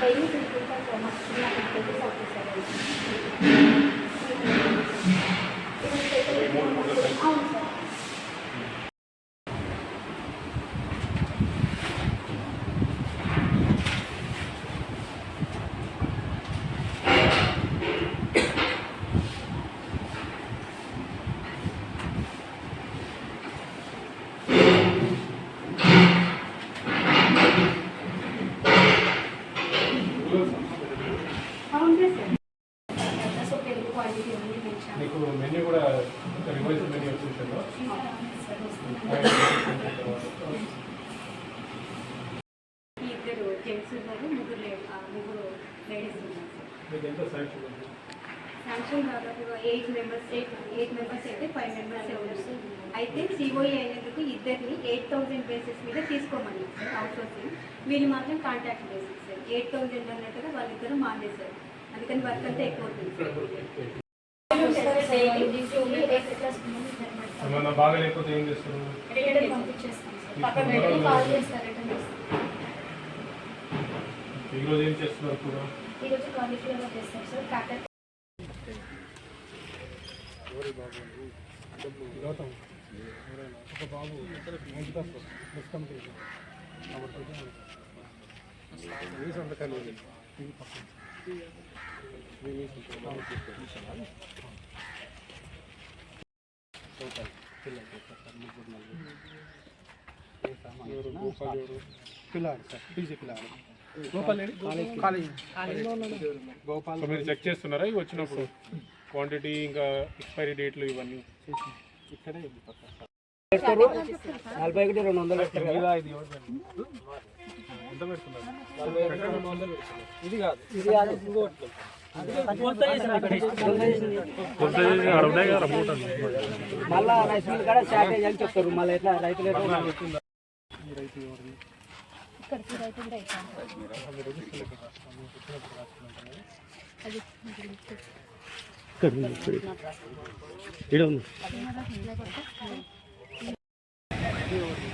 Daily తీసుకుంటాం sir మాకు చిన్న మీకు మెన్యూ కూడా రివైజ్ మెన్యూ వచ్చేసిందో సార్ వస్తుంది ఇద్దరు జెంట్స్ ఉన్నారు ముగ్గురు ముగ్గురు లేడీస్ ఉన్నారు. Sanction eight members eight eight members అయితే ఫైవ్ మెంబర్స్ ఉన్నారు. సార్ అయితే సిఓఈ అయినందుకు ఇద్దరిని ఎయిట్ థౌజండ్ బేసిస్ మీద తీసుకోమని సార్ అవుట్ సోర్సింగ్ వీళ్ళు మాత్రం contact basis sir eight thousand అన్నట్టుగా వాళ్ళిద్దరూ మానేశారు. అందుకని వర్క్ అంతా ఎక్కువ అవుతుంది. బాగా లేకపోతే ఏం చేస్తారు? ఈరోజు ఏం చేస్తున్నారు కూడా? ఈరోజు కాలీఫ్లవర్ చేస్తాం సార్ గౌతమ్ ఒక బాబు ఇది పక్కన. పిల్లాడు సార్ పీజీ పిల్లాడు గోపాల్ మీరు చెక్ చేస్తున్నారా? ఇవి వచ్చినప్పుడు? క్వాంటిటీ ఇంకా ఎక్స్పైరీ డేట్లు ఇవన్నీ? ఇక్కడే పక్క నలభై ఒకటి రెండు వందలు ఇది కాదు ఇది కాదు. ఇంకోటి. మళ్ళా రైస్ మిల్ కూడా షార్టేజ్ అని చెప్తారు. మళ్ళీ ఎట్లా రైతులు ఎట్లా రైతులు ఇక్కడ. ఇక్కడ ఉంది Gracias.